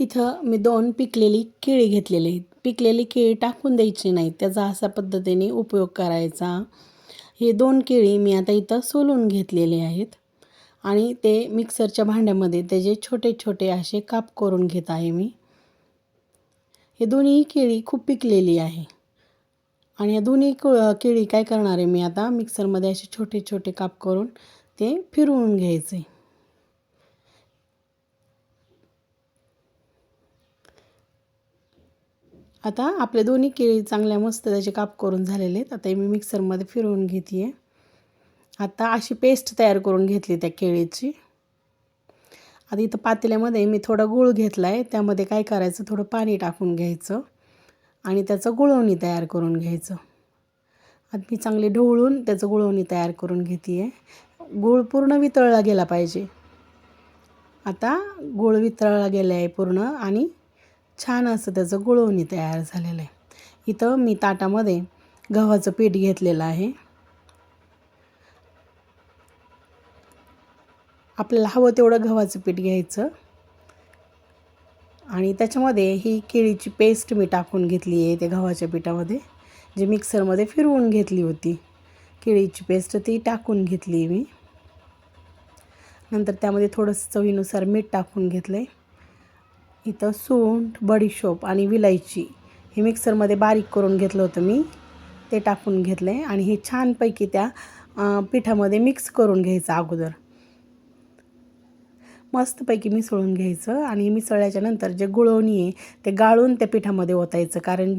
इथं मी दोन पिकलेली केळी घेतलेली आहेत. पिकलेली केळी टाकून द्यायची नाही. त्याचा असा पद्धतीने उपयोग करायचा. हे दोन केळी मी आता इथं सोलून घेतलेले आहेत. आणि ते मिक्सरच्या भांड्यामध्ये त्याचे छोटे छोटे असे काप करून घेत आहे मी हे दोन्ही केळी खूप पिकलेली आहे. आणि या दोन्ही केळी काय करणार आहे मी आता? मिक्सरमध्ये असे छोटे छोटे काप करून ते फिरवून घ्यायचे. आता आपले दोन्ही केळी चांगल्या मस्त त्याचे काप करून झालेले आहेत. आता मी मिक्सरमध्ये फिरवून घेते आहे आता अशी पेस्ट तयार करून घेतली त्या केळीची. आता इथं पातेल्यामध्ये मी थोडा गूळ घेतला आहे त्यामध्ये काय करायचं? थोडं पाणी टाकून घ्यायचं आणि त्याचं गुळवणी तयार करून घ्यायचं. आता मी चांगली ढवळून त्याचं गुळवणी तयार करून घेते आहे गूळ पूर्ण वितळला गेला पाहिजे. आता गूळ वितळला गेला आहे पूर्ण आणि छान असं त्याचं गुळवणी तयार झालेलं आहे. इथं मी ताटामध्ये गव्हाचं पीठ घेतलेलं आहे. आपल्याला हवं तेवढं गव्हाचं पीठ घ्यायचं. आणि त्याच्यामध्ये ही केळीची पेस्ट मी टाकून घेतली आहे ते गव्हाच्या पिठामध्ये जे मिक्सरमध्ये फिरवून घेतली होती. केळीची पेस्ट ती टाकून घेतली मी. नंतर त्यामध्ये थोडंसं चवीनुसार मीठ टाकून घेतलं आहे इथं सूंठ बडीशोप आणि विलायची हे मिक्सरमध्ये बारीक करून घेतलं होतं मी. ते टाकून घेतलं आहे आणि हे छानपैकी त्या पिठामध्ये मिक्स करून घ्यायचं अगोदर. मस्तपैकी मिसळून घ्यायचं आणि मिसळल्याच्या नंतर जे गुळवणी आहे ते गाळून त्या पिठामध्ये ओतायचं. कारण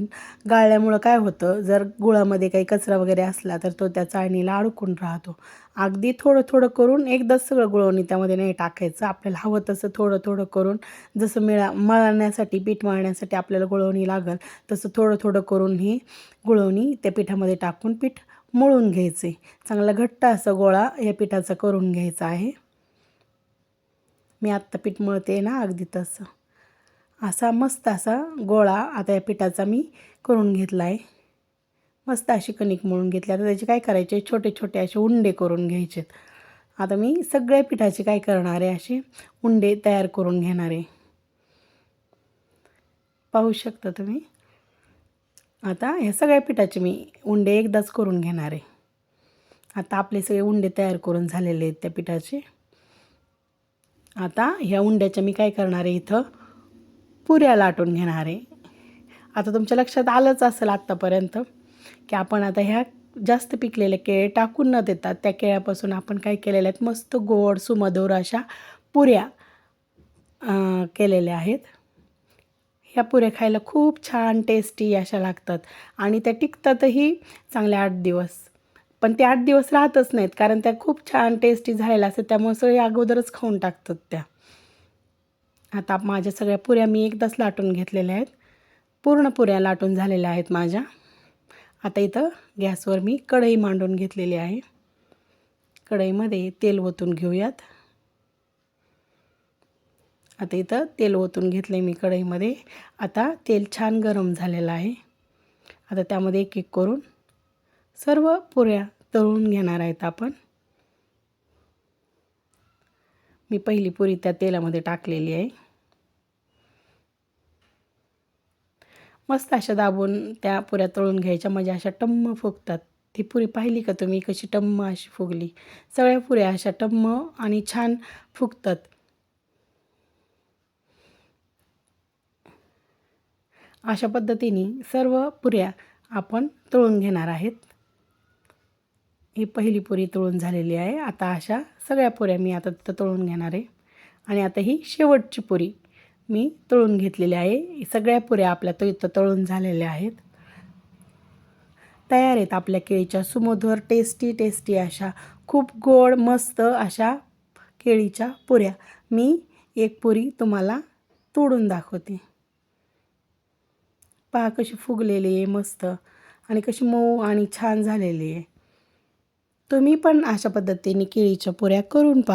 गाळल्यामुळं काय होतं जर गुळामध्ये काही कचरा वगैरे असला तर तो त्या चाळणीला अडकून राहतो. अगदी थोडं थोडं करून एकदाच सगळं गुळवणी त्यामध्ये नाही टाकायचं. आपल्याला हवं तसं थोडं थोडं करून जसं मिळा मळण्यासाठी पीठ मळण्यासाठी आपल्याला गुळवणी लागल तसं थोडं थोडं करून ही गुळवणी त्या पिठामध्ये टाकून पीठ मळून घ्यायचे. चांगला घट्ट असं गोळा या पिठाचा करून घ्यायचा आहे. मी आत्ता पीठ मळते ना अगदी तसं. असा मस्त असा गोळा आता या पिठाचा मी करून घेतला आहे मस्त अशी कणिक मळून घेतली. आता त्याचे काय करायचे? छोटे छोटे असे उंडे करून घ्यायचे आता मी सगळ्या पिठाचे काय करणार आहे? असे उंडे तयार करून घेणार आहे. पाहू शकता तुम्ही? आता ह्या सगळ्या पिठाचे मी उंडे एकदाच करून घेणार आहे. आता आपले सगळे उंडे तयार करून झालेले आहेत त्या पिठाचे. आता ह्या उंड्याच्या मी काय करणार आहे इथं? पुऱ्या लाटून घेणार आहे. आता तुमच्या लक्षात आलंच असेल आत्तापर्यंत की आपण आता ह्या जास्त पिकलेले केळे टाकून न देतात त्या केळ्यापासून आपण काय केलेल्या आहेत? मस्त गोड सुमधुर अशा पुऱ्या केलेल्या आहेत. ह्या पुऱ्या खायला खूप छान टेस्टी अशा लागतात. आणि त्या टिकतातही चांगले आठ दिवस. पण ते आठ दिवस राहतच नाहीत कारण त्या खूप छान टेस्टी झालेल्या असतात त्यामुळे सगळे अगोदरच खाऊन टाकतात त्या. आता माझ्या सगळ्या पुऱ्या मी एकदाच लाटून घेतलेल्या आहेत. पूर्ण पुऱ्या लाटून झालेल्या आहेत माझ्या. आता इथं गॅसवर मी कढई मांडून घेतलेली आहे. कढईमध्ये तेल ओतून घेऊयात. आता इथं तेल ओतून घेतलं आहे मी कढईमध्ये. आता तेल छान गरम झालेलं आहे. आता त्यामध्ये एक एक करून सर्व पुऱ्या तळून घेणार आहेत आपण. मी पहिली पुरी त्या तेलामध्ये टाकलेली आहे. मस्त अशा दाबून त्या पुऱ्या तळून घ्यायच्या म्हणजे अशा टम्म फुगतात. ती पुरी पाहिली का तुम्ही? कशी टम्म अशी फुगली. सगळ्या पुऱ्या अशा टम्म आणि छान फुगतात. अशा पद्धतीने सर्व पुऱ्या आपण तळून घेणार आहेत. ही पहिली पुरी तळून झालेली आहे. आता अशा सगळ्या पुऱ्या मी आता तिथं तळून घेणार आहे. आणि आता ही शेवटची पुरी मी तळून घेतलेली आहे. सगळ्या पुऱ्या आपल्या तो इथं तळून झालेल्या आहेत. तयार आहेत आपल्या केळीच्या. सुमधुर टेस्टी टेस्टी अशा खूप गोड मस्त अशा केळीच्या पुऱ्या मी एक पुरी तुम्हाला तोडून दाखवते. पहा कशी फुगलेली आहे मस्त. आणि कशी मऊ आणि छान झालेली आहे. तुम्ही पण अशा पद्धतीने केळीच्या पुऱ्या करून पहा.